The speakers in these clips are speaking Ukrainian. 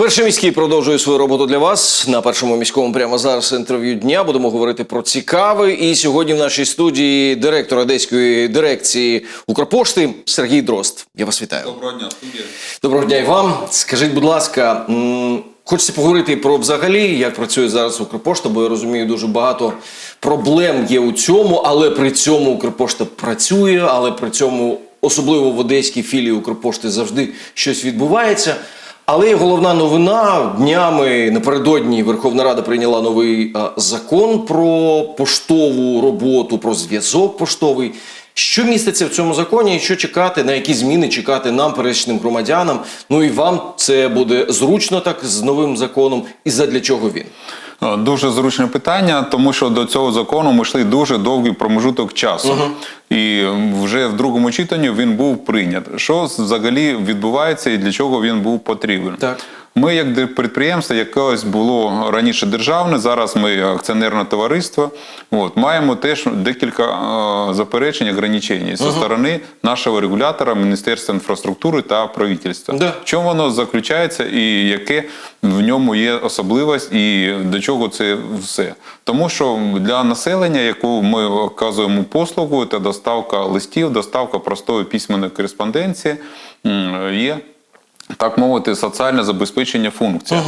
Перший міський продовжує свою роботу для вас на першому міському прямо зараз інтерв'ю дня. Будемо говорити про цікаве. І сьогодні в нашій студії директор одеської дирекції Укрпошти Сергій Дрозд. Я вас вітаю. Доброго дня, студія. Доброго дня і вам. Скажіть, будь ласка, хочеться поговорити про взагалі, як працює зараз Укрпошта, бо я розумію, дуже багато проблем є у цьому, але при цьому Укрпошта працює, але при цьому, особливо в одеській філії Укрпошти, завжди щось відбувається. Але головна новина днями напередодні Верховна Рада прийняла новий е, закон про поштову роботу, про зв'язок поштовий. Що міститься в цьому законі, і що чекати, на які зміни чекати нам, пересічним громадянам? Ну і вам це буде зручно так з новим законом, і задля чого він? Е, Дуже зручне питання, тому що до цього закону ми йшли дуже довгий промежуток часу. І вже в другому читанні він був прийнят. Що взагалі відбувається і для чого він був потрібен? Так. Ми, як підприємство, якесь було раніше державне, зараз ми акціонерне товариство. От маємо теж декілька е, заперечень, ограничень зі сторони нашого регулятора Міністерства інфраструктури та правительства. Да. В чому воно заключається і яке в ньому є особливість, і до чого це все? Тому що для населення, яку ми оказуємо послугу, це доставка листів, доставка простої письменної кореспонденції, є так мовити, соціальне забезпечення функція.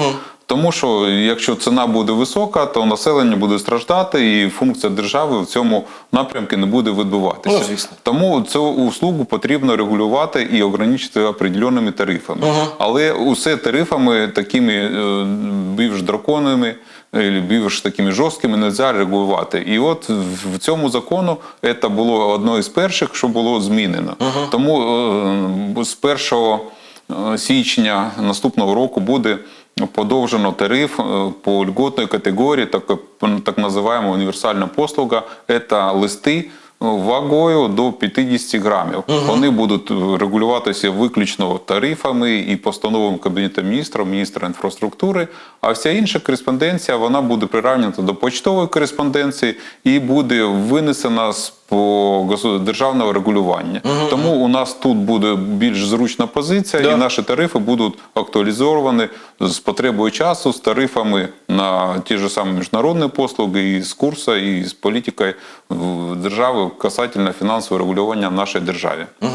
Тому що якщо ціна буде висока, то населення буде страждати, і функція держави в цьому напрямку не буде відбуватися. Ну, звісно. Тому цю услугу потрібно регулювати і ограничити определеними тарифами. Але усе тарифами такими е, більш драконними, е, більш такими жорсткими не можна регулювати. І от в цьому закону це було одно із перших, що було змінено. Тому е, з першого січня наступного року буде подовжено тариф е, по льготної категорії, так, так називаємо універсальна послуга, це листи е, вагою до 50 грамів. Вони будуть е, регулюватися виключно тарифами і постановами Кабінету міністрів, міністра інфраструктури. А вся інша кореспонденція вона буде приравнена до почтової кореспонденції і буде винесена з державного регулювання. Тому у нас тут буде більш зручна позиція, Да. і наші тарифи будуть актуалізовані з потребою часу, з тарифами на ті ж самі міжнародні послуги, і з курсу, і з політикою держави касательно фінансового регулювання в нашій державі. Угу.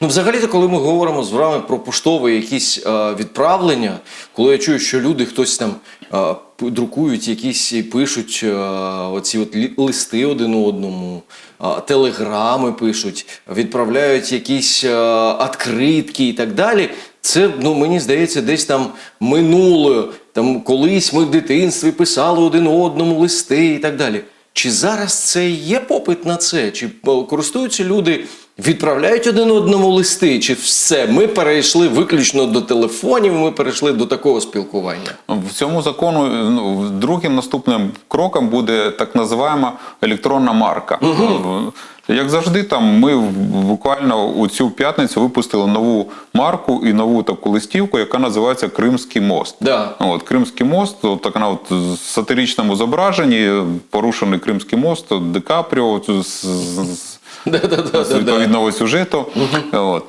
Ну, взагалі-то, коли ми говоримо з вами про поштові якісь е, відправлення, коли я чую, що люди хтось там е, друкують якісь пишуть е, оці от листи один одному, телеграми пишуть, відправляють якісь е, відкритки і так далі. Це, ну, мені здається, десь там минуле. Там колись ми в дитинстві писали один одному листи і так далі. Чи зараз це є попит на це? Чи е, користуються люди, відправляють один одному листи? Чи все? Ми перейшли виключно до телефонів, ми перейшли до такого спілкування? В цьому закону ну, другим наступним кроком буде так називаємо електронна марка. Як завжди, там ми буквально у цю п'ятницю випустили нову марку і нову таку листівку, яка називається Кримський мост. Да. От Кримський мост, от так вона от сатиричному зображенні, порушений Кримський мост, от Капріо з- з- з-. З відповідного сюжету. От.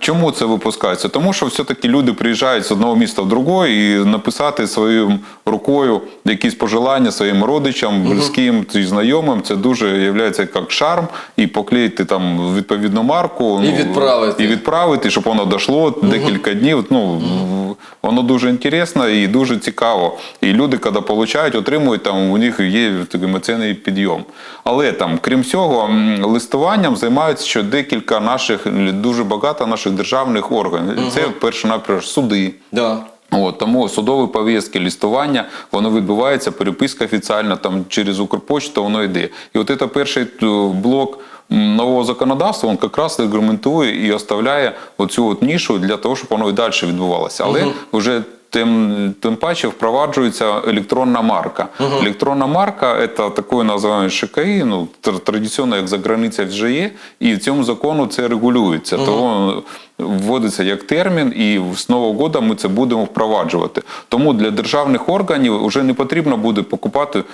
Чому це випускається? Тому що все-таки люди приїжджають з одного міста в друге і написати своєю рукою якісь пожелання своїм родичам, близьким чи знайомим. Це дуже є як шарм, і поклеїти там відповідну марку І відправити. і відправити, щоб воно дійшло декілька днів. Ну воно дуже інтересно і дуже цікаво. І люди, коли получають, отримують там, у них є такий емоційний підйом. Але там, крім цього, листуванням займаються ще декілька наших дуже багато наших державних органів. Це перше, наприклад, суди. Да. От, тому судові пов'язки, лістування, воно відбувається, переписка офіційна там через Укрпочту, воно йде. І от це перший е, блок нового законодавства, він якраз регламентує і оставляє оцю от нішу для того, щоб воно і далі відбувалося. Але вже Тим, тим паче впроваджується електронна марка. Електронна марка це такое називаємо ШКІ, ну традиційно, як за границею вже є, і в цьому закону це регулюється. Тому вводиться як термін, і з нового року ми це будемо впроваджувати. Тому для державних органів вже не потрібно буде покупати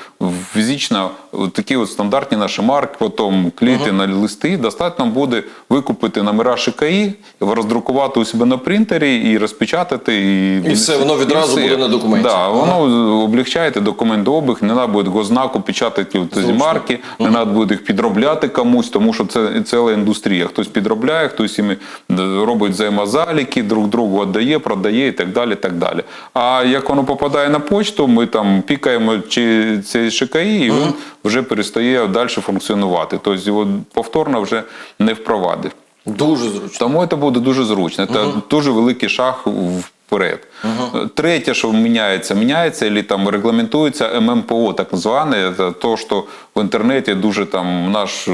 фізично такі от стандартні наші марки, потім клеїти на листи. Достатньо буде викупити номера ШКІ, роздрукувати у себе на принтері і розпечатати. І, І все, воно відразу буде на документі. Да, воно облегчає документообіг, не треба буде гознаку печатати ці марки, не треба буде їх підробляти комусь, тому що це ціла індустрія. Хтось підробляє, хтось їм робить взаємозаліки, друг другу віддає, продає і так далі. так далі. А як воно попадає на почту, ми там пікаємо чи цей ШКІ, і він вже перестає далі функціонувати. Тобто його повторно вже не впровадить. Дуже зручно. Тому це буде дуже зручно. Це дуже великий шаг вперед. Третє, що міняється, міняється і там регламентується ММПО, так зване. Це то, що в інтернеті дуже там наш е,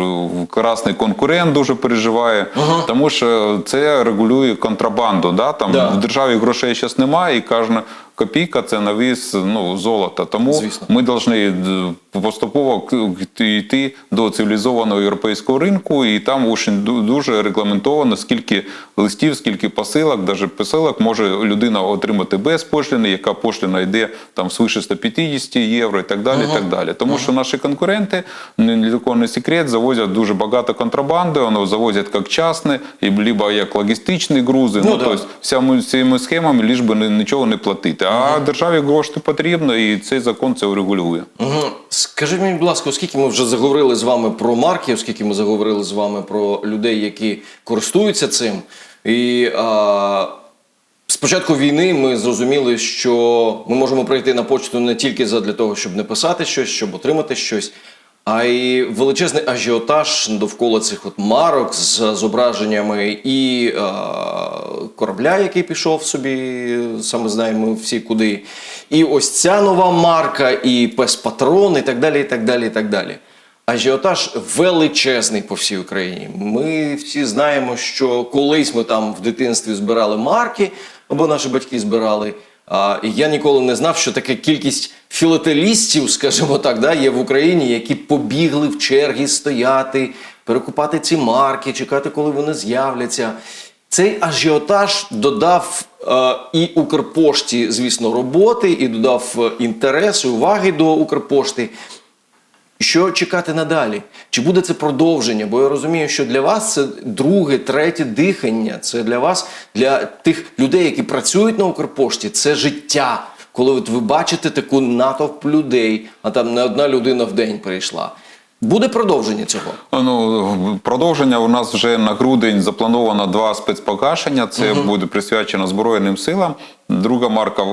красний конкурент дуже переживає, тому що це регулює контрабанду. Да? Там Да. в державі грошей зараз немає, і кожна копійка це на вес ну, золота. Тому Звісно. ми повинні поступово к- к- йти до цивілізованого європейського ринку, і там дуже регламентовано, скільки листів, скільки посилок, навіть посилок може людина отримати без пошліни, яка пошліна йде там свише 150 євро і так далі. І так далі. Тому що наші конкуренти, не секрет, завозять дуже багато контрабанди, вони завозять як частне, і либо як логістичні грузи. Ну, Ну, да. тобто всіми схемами ліж би нічого не платити. А державі кошти потрібно, і цей закон це урегулює. Угу. Скажіть мені, будь ласка, оскільки ми вже заговорили з вами про марки, оскільки ми заговорили з вами про людей, які користуються цим, і а, з початку війни ми зрозуміли, що ми можемо прийти на почту не тільки для того, щоб не писати щось, щоб отримати щось. А й величезний ажіотаж довкола цих от марок з зображеннями і е, корабля, який пішов собі, саме знаємо всі куди. І ось ця нова марка, і пес-патрон, і так далі, і так далі, і так далі. Ажіотаж величезний по всій Україні. Ми всі знаємо, що колись ми там в дитинстві збирали марки, або наші батьки збирали. А, я ніколи не знав, що така кількість філателістів, скажімо так, да, є в Україні, які побігли в черги стояти, перекупати ці марки, чекати, коли вони з'являться. Цей ажіотаж додав е, і Укрпошті, звісно, роботи, і додав е, інтересу, уваги до Укрпошти. Що чекати надалі? Чи буде це продовження? Бо я розумію, що для вас це друге, третє дихання. Це для вас, для тих людей, які працюють на Укрпошті, це життя. Коли от ви бачите таку натовп людей, а там не одна людина в день прийшла. Буде продовження цього? Ну, продовження у нас вже на грудень заплановано два спецпогашення. Це буде присвячено Збройним силам. Друга марка,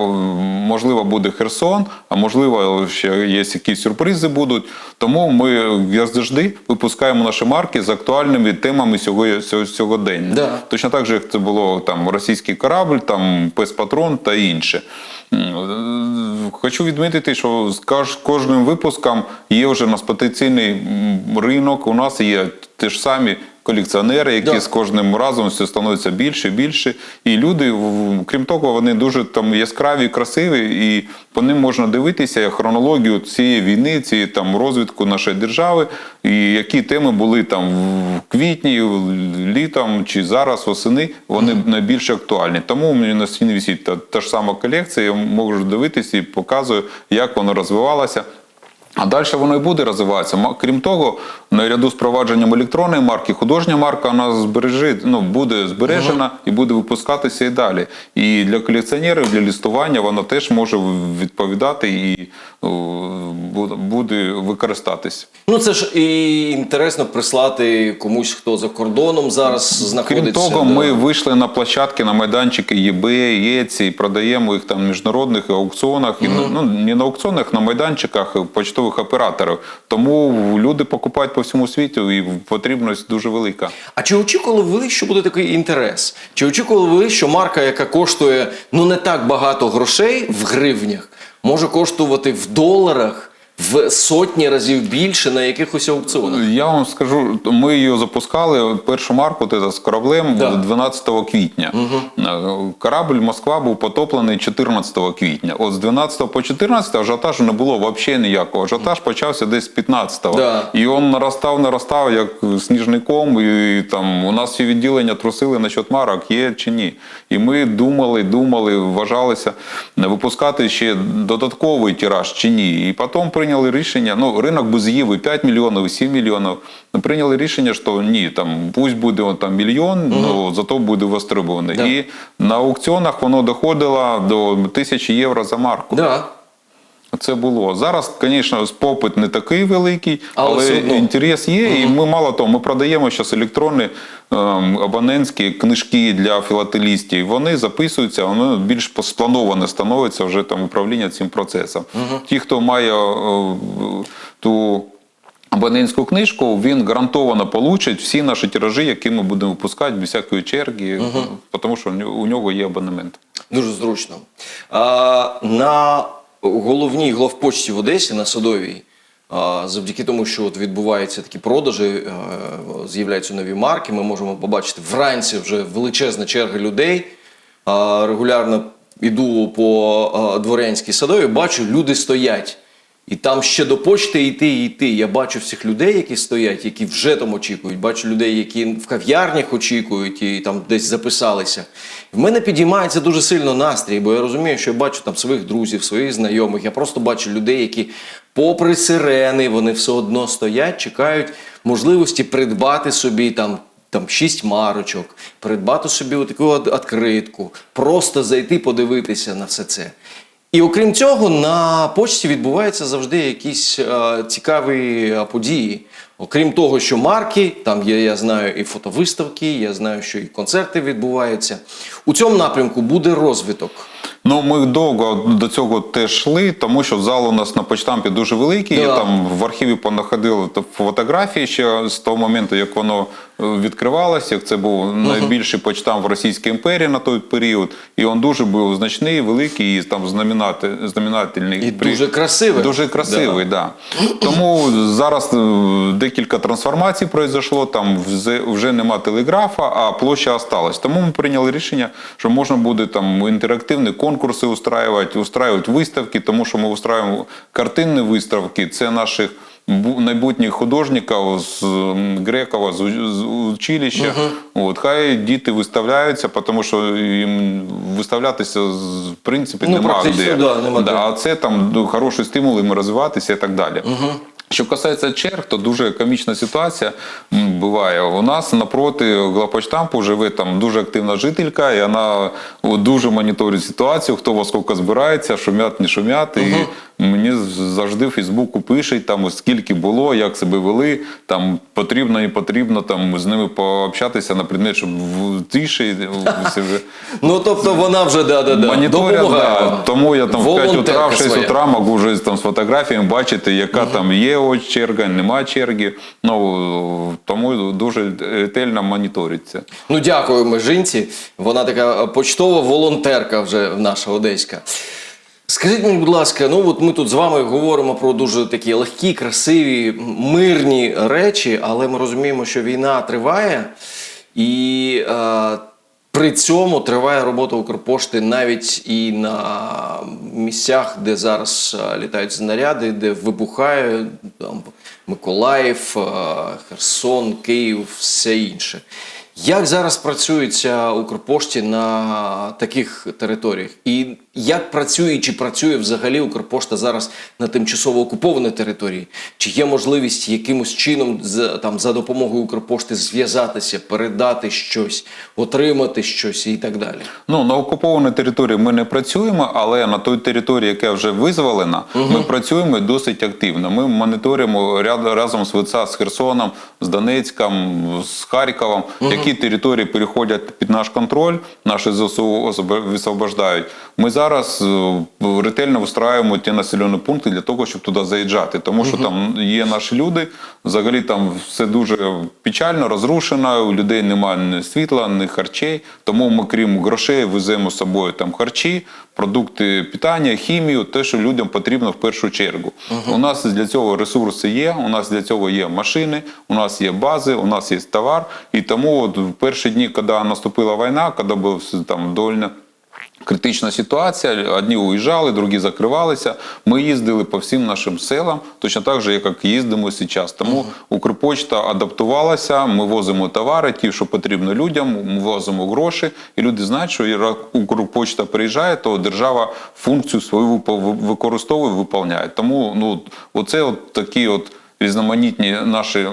можливо, буде Херсон, а можливо, ще є якісь сюрпризи будуть. Тому ми як завжди випускаємо наші марки з актуальними темами сього- сього- сьогодення. Да. Точно так же, як це було там російський корабль, там пес-патрон та інше. Хочу відмітити, що з кож- кожним випуском є вже на спотиційний ринок. У нас є ті ж самі колекціонери, які Да. з кожним разом все становиться більше і більше. І люди, крім того, вони дуже там яскраві, красиві, і по ним можна дивитися хронологію цієї війни, цієї там розвитку нашої держави, і які теми були там в квітні, літом чи зараз восени, вони найбільш актуальні. Тому у мене на стіні висить та, та ж сама колекція, я можу дивитися і показую, як воно розвивалося. А далі воно і буде розвиватися. Крім того, наряду з впровадженням електронної марки, художня марка вона збережи, ну, буде збережена і буде випускатися і далі. І для колекціонерів, для листування вона теж може відповідати і буде- використатися. Ну це ж і інтересно прислати комусь, хто за кордоном зараз знаходиться. Крім того, да. ми вийшли на площадки, на майданчики eBay, Etsy, продаємо їх там в міжнародних аукціонах, і, ну, не на аукціонах, на майданчиках почтових операторів. Тому люди покупають по всьому світу, і потрібність дуже велика. А чи очікували ви, що буде такий інтерес? Чи очікували ви, що марка, яка коштує ну не так багато грошей в гривнях, може коштувати в доларах в сотні разів більше на якихось аукціонах? Я вам скажу, ми її запускали першу марку те, з кораблем Да. 12 квітня. Е, Корабль Москва був потоплений 14 квітня. От з 12 по 14 ажіотажу не було взагалі ніякого. Ажіотаж почався десь з 15-го. Да. І він наростав, наростав, як сніжний ком. І там у нас всі відділення трусили насчет марок, є чи ні. І ми думали, думали, вважалися не випускати ще додатковий тираж чи ні. І потім прийняли рішення. Ну, ринок би з'їв і 5 мільйонів, і 7 мільйонів. Ми прийняли рішення, що ні, там пусть буде он, там мільйон, ну зато буде востребований. Да. І на аукціонах воно доходило до тисячі євро за марку. Да. Це було зараз, звісно, попит не такий великий, Але але, інтерес є. І ми мало того, ми продаємо зараз електронні ем, абонентські книжки для філателістів. Вони записуються, воно більш сплановане становиться вже там управління цим процесом. Ті, хто має е, ту. Абонентську книжку він гарантовано получить всі наші тиражі, які ми будемо випускати без всякої черги, тому що у нього- у нього є абонемент. Дуже зручно. А, на головній главпочті в Одесі на Садовій, завдяки тому, що от відбуваються такі продажі, е, з'являються нові марки, ми можемо побачити вранці вже величезна черга людей. Регулярно іду по дворянській садовій, бачу, люди стоять. І там ще до почти йти і йти. Я бачу всіх людей, які стоять, які вже там очікують. Бачу людей, які в кав'ярнях очікують і там десь записалися. В мене підіймається дуже сильно настрій, бо я розумію, що я бачу там своїх друзів, своїх знайомих. Я просто бачу людей, які, попри сирени, вони все одно стоять, чекають можливості придбати собі там. Там шість марочок, придбати собі таку відкритку, просто зайти подивитися на все це. І окрім цього, на почті відбуваються завжди якісь е, цікаві е, події. Окрім того, що марки, там є, я знаю, і фотовиставки, я знаю, що і концерти відбуваються. У цьому напрямку буде розвиток. Ну, ми довго до цього теж йшли, тому що зал у нас на почтампі дуже великий. Да. Я там в архіві понаходив фотографії ще з того моменту, як воно е, відкривалося. Як це був найбільший почтамп в Російській імперії на той період. І він дуже був значний, великий, і там знаменати, знаменательний. І При- дуже красивий. Дуже красивий, да. Тому зараз е, декілька трансформацій пройшло, там вже нема телеграфа, а площа осталась. Тому ми прийняли рішення, що можна буде там інтерактивні конкурси устраювати, устраювати виставки, тому що ми устраюємо картинні виставки. Це наших бу- майбутніх художників з Грекова, з, училища. От, хай діти виставляються, тому що їм виставлятися в принципі Ну, нема де. да, нема де. а це там хороший стимул їм розвиватися і так далі. Що касається черг, то дуже комічна ситуація буває. У нас напроти Глапочтампу живе там дуже активна жителька, і вона дуже моніторить ситуацію, хто во скільки збирається, шумять, не шумять. І мені завжди в Фейсбуку пишуть, там скільки було, як себе вели. Там потрібно і потрібно там з ними пообщатися на предмет, щоб в тиші вже Ну тобто вона вже да, да, да, да, тому я там в 5 утра, в 6 утра можу вже там з фотографіями бачити, яка там є ось черга, нема черги. Ну тому дуже ретельно моніториться. Ну, дякуємо жінці. Вона така почтова волонтерка вже наша одеська. Скажіть мені, будь ласка, ну от ми тут з вами говоримо про дуже такі легкі, красиві, мирні речі, але ми розуміємо, що війна триває, і е, при цьому триває робота Укрпошти навіть і на місцях, де зараз е, літають знаряди, де вибухає там, Миколаїв, е, Херсон, Київ, все інше. Як зараз працюється Укрпошті на таких територіях? І як працює чи працює взагалі Укрпошта зараз на тимчасово окупованій території? Чи є можливість якимось чином там, за допомогою Укрпошти зв'язатися, передати щось, отримати щось і так далі? Ну на окупованій території ми не працюємо, але на той території, яка вже визволена, ми працюємо досить активно. Ми моніторимо ряд разом з ВЦА з Херсоном, з Донецьком, з Харковом, які території переходять під наш контроль, наші ЗСУ висвобождають. Ми зараз е, ретельно вистраюємо ті населені пункти для того, щоб туди заїжджати, тому що там є наші люди. Взагалі там все дуже печально, розрушено. У людей немає ні світла, ні харчей. Тому ми, крім грошей, веземо з собою там харчі, продукти питання, хімію, те, що людям потрібно в першу чергу. У нас для цього ресурси є. У нас для цього є машини, у нас є бази, у нас є товар. І тому от в перші дні, коли наступила війна, коли був там довольно критична ситуація. Одні уїжджали, другі закривалися. Ми їздили по всім нашим селам, точно так же, як їздимо зараз. Тому Укрпочта адаптувалася. Ми возимо товари, ті, що потрібно людям, ми возимо гроші, і люди знають, що як Укрпочта приїжджає, то держава функцію свою використовує, виповняє. Тому ну оце от такі от. Різноманітні наші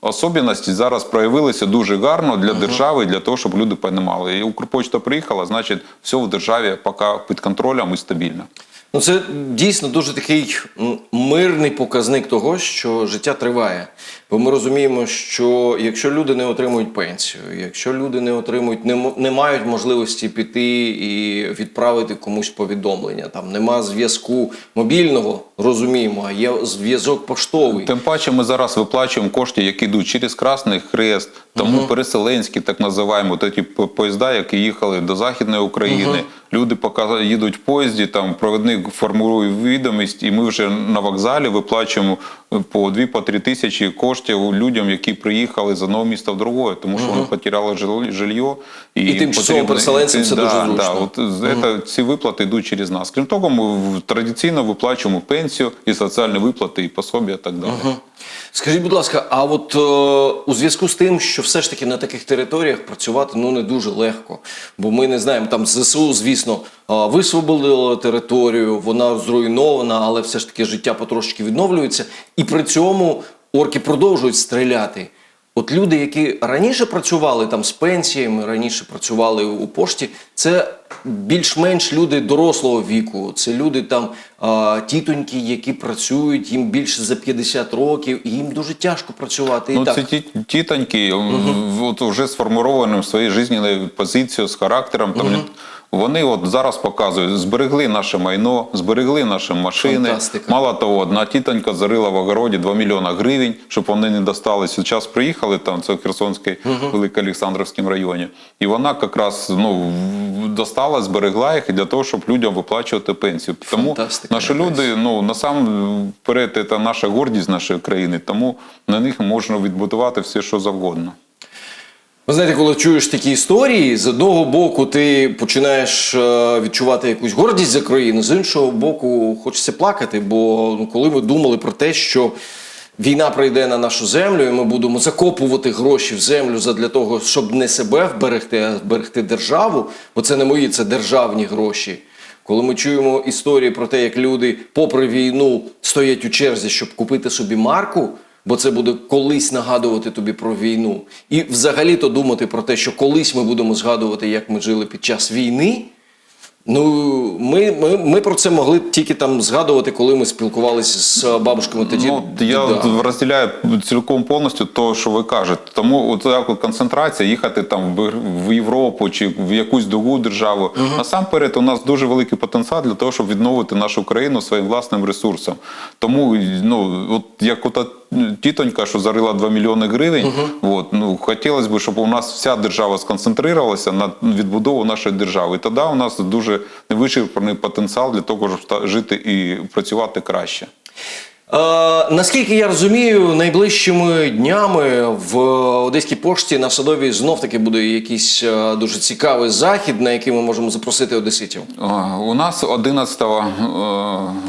особенності особливості зараз проявилися дуже гарно для держави, для того, щоб люди розуміли. І Укрпочта приїхала, значить, все в державі поки під контролем і стабільно. Ну, це дійсно дуже такий мирний показник того, що життя триває. Бо ми розуміємо, що якщо люди не отримують пенсію, якщо люди не отримують, не, не мають можливості піти і відправити комусь повідомлення, там нема зв'язку мобільного, розуміємо, а є зв'язок поштовий. Тим паче ми зараз виплачуємо кошти, які йдуть через Красний Хрест, тому переселенські, так називаємо, ті по- поїзда, які їхали до Західної України. Люди поки їдуть в поїзді, там провідник формує відомість, і ми вже на вокзалі виплачуємо по 2-3 тисячі коштів людям, які приїхали з одного міста в друге, тому що вони потеряли жил- жилье. І тимчасовим переселенцям це да, дуже Да, зручно. от з- це- ці виплати йдуть через нас. Крім того, ми традиційно виплачуємо пенсію і соціальні виплати, і пособі, і так далі. Скажіть, будь ласка, а от е, у зв'язку з тим, що все ж таки на таких територіях працювати ну не дуже легко, бо ми не знаємо, там ЗСУ, звісно, е, висвободило територію, вона зруйнована, але все ж таки життя потрошки відновлюється, і при цьому орки продовжують стріляти. От люди, які раніше працювали там з пенсіями, раніше працювали у пошті, це більш-менш люди дорослого віку. Це люди там а, тітоньки, які працюють, їм більше за 50 років, і їм дуже тяжко працювати. Ну, і так. це ті, тітоньки, м, от вже сформованим своєю жизненною позицією, з характером. Там, Вони от зараз показують, зберегли наше майно, зберегли наші машини. Фантастика. Мало того, одна тітонька зарила в огороді 2 мільйона гривень, щоб вони не досталися. Зараз приїхали там, це в Херсонській, Великоолександрівському районі. І вона якраз ну, достала, зберегла їх для того, щоб людям виплачувати пенсію. Тому Фантастика наші люди, ну насамперед, це наша гордість нашої країни, тому на них можна відбудувати все, що завгодно. Ви знаєте, коли чуєш такі історії, з одного боку ти починаєш е, відчувати якусь гордість за країну, з іншого боку, хочеться плакати. Бо ну, коли ми думали про те, що війна прийде на нашу землю, і ми будемо закопувати гроші в землю задля того, щоб не себе вберегти, а вберегти державу, бо це не мої, це державні гроші. Коли ми чуємо історії про те, як люди, попри війну, стоять у черзі, щоб купити собі марку, бо це буде колись нагадувати тобі про війну. І взагалі-то думати про те, що колись ми будемо згадувати, як ми жили під час війни. Ну, ми, ми, ми про це могли тільки там згадувати, коли ми спілкувалися з бабушками тоді. Ну, я от розділяю цілком повністю те, що ви кажете. Тому от така концентрація, їхати там в, Європу чи в якусь другу державу. Насамперед, у нас дуже великий потенціал для того, щоб відновити нашу країну своїм власним ресурсом. Тому, ну, от як ота тітонька, що зарила 2 мільйони гривень, от, ну, хотілося б, щоб у нас вся держава сконцентрувалася на відбудову нашої держави. І тоді у нас дуже вичерпаний потенціал для того, щоб жити і працювати краще. Е, наскільки я розумію, найближчими днями в Одеській пошті на Садовій знов таки буде якийсь е, дуже цікавий захід, на який ми можемо запросити одеситів. А, У нас 11 е,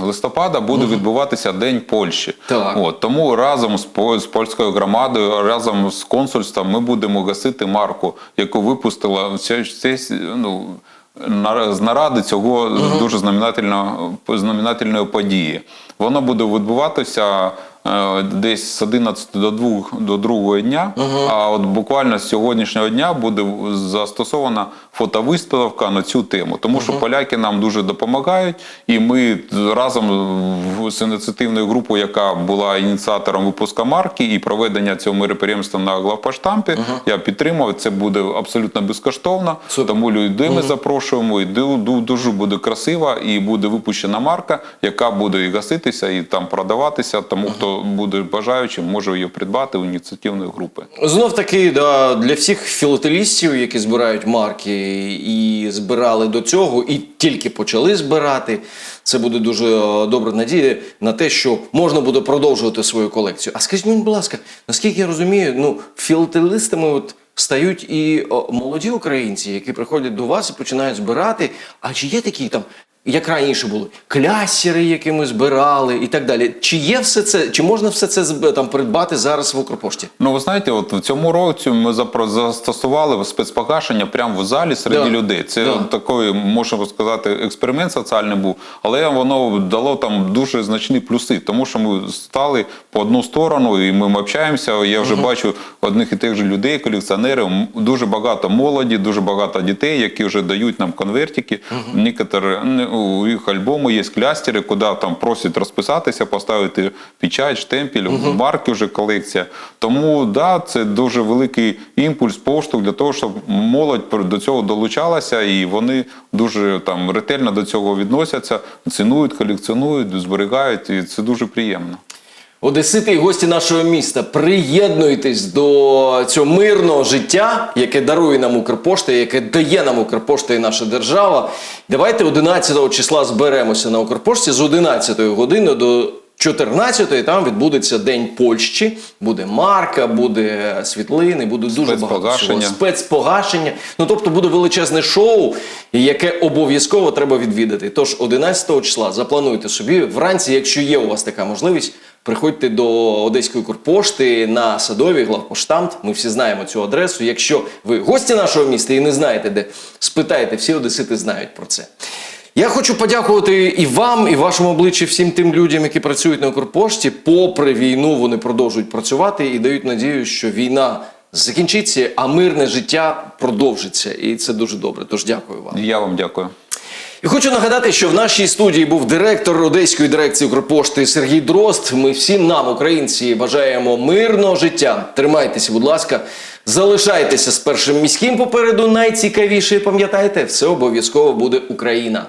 листопада буде відбуватися День Польщі. Так. От, тому разом з, по- з польською громадою, разом з консульством ми будемо гасити марку, яку випустила це, це, ну, з наради цього дуже знаменательної події. Воно буде відбуватися десь з 11 до 2, до 2 дня, а от буквально з сьогоднішнього дня буде застосована фотовиставка на цю тему. Тому що поляки нам дуже допомагають, і ми разом з ініціативною групою, яка була ініціатором випуска марки і проведення цього мероприємства на главпоштампі, я підтримав. Це буде абсолютно безкоштовно. Тому людей ми запрошуємо, і ду- ду- дуже буде красива, і буде випущена марка, яка буде і гаситися, і там продаватися. Тому хто буде бажаючим, може її придбати у ініціативної групи. Знов таки, да, для всіх філателістів, які збирають марки і збирали до цього, і тільки почали збирати, це буде дуже е, добра надія на те, що можна буде продовжувати свою колекцію. А скажіть мені, будь ласка, наскільки я розумію, ну, філателистами от стають і молоді українці, які приходять до вас і починають збирати. А чи є такі там, як раніше були, клясери, які ми збирали і так далі? Чи є все це, чи можна все це там придбати зараз в Укрпошті? Ну, ви знаєте, от в цьому році ми застосували спецпогашення прямо в залі серед Да. людей. Це Да. такий, можна сказати, експеримент соціальний був, але воно дало там дуже значні плюси, тому що ми стали по одну сторону і ми общаємося. Я вже бачу одних і тих же людей, колекціонерів, дуже багато молоді, дуже багато дітей, які вже дають нам конвертики. Некоторі, не, у їх альбому є клястери, куди там просять розписатися, поставити печать, штемпель, марки вже колекція. Тому да, це дуже великий імпульс, поштовх для того, щоб молодь до цього долучалася, і вони дуже там ретельно до цього відносяться, цінують, колекціонують, зберігають, і це дуже приємно. Одесити і гості нашого міста, приєднуйтесь до цього мирного життя, яке дарує нам Укрпошта, яке дає нам Укрпошта і наша держава. Давайте 11 числа зберемося на Укрпошті з 11 години до 14 там відбудеться День Польщі, буде марка, буде світлини, буде дуже багато всього. Спецпогашення. Ну тобто буде величезне шоу, яке обов'язково треба відвідати. Тож 11 числа заплануйте собі вранці, якщо є у вас така можливість. Приходьте до Одеської Курпошти на Садовій, главпоштамт. Ми всі знаємо цю адресу. Якщо ви гості нашого міста і не знаєте, де спитайте, всі одесити знають про це. Я хочу подякувати і вам, і вашому обличчі всім тим людям, які працюють на Укрпошті. Попри війну, вони продовжують працювати і дають надію, що війна закінчиться, а мирне життя продовжиться. І це дуже добре. Тож дякую вам. Я вам дякую. І хочу нагадати, що в нашій студії був директор Одеської дирекції Укрпошти Сергій Дрозд. Ми всім нам, українці, бажаємо мирного життя. Тримайтеся, будь ласка, залишайтеся з першим міським попереду. Найцікавіше. Пам'ятайте, все обов'язково буде Україна.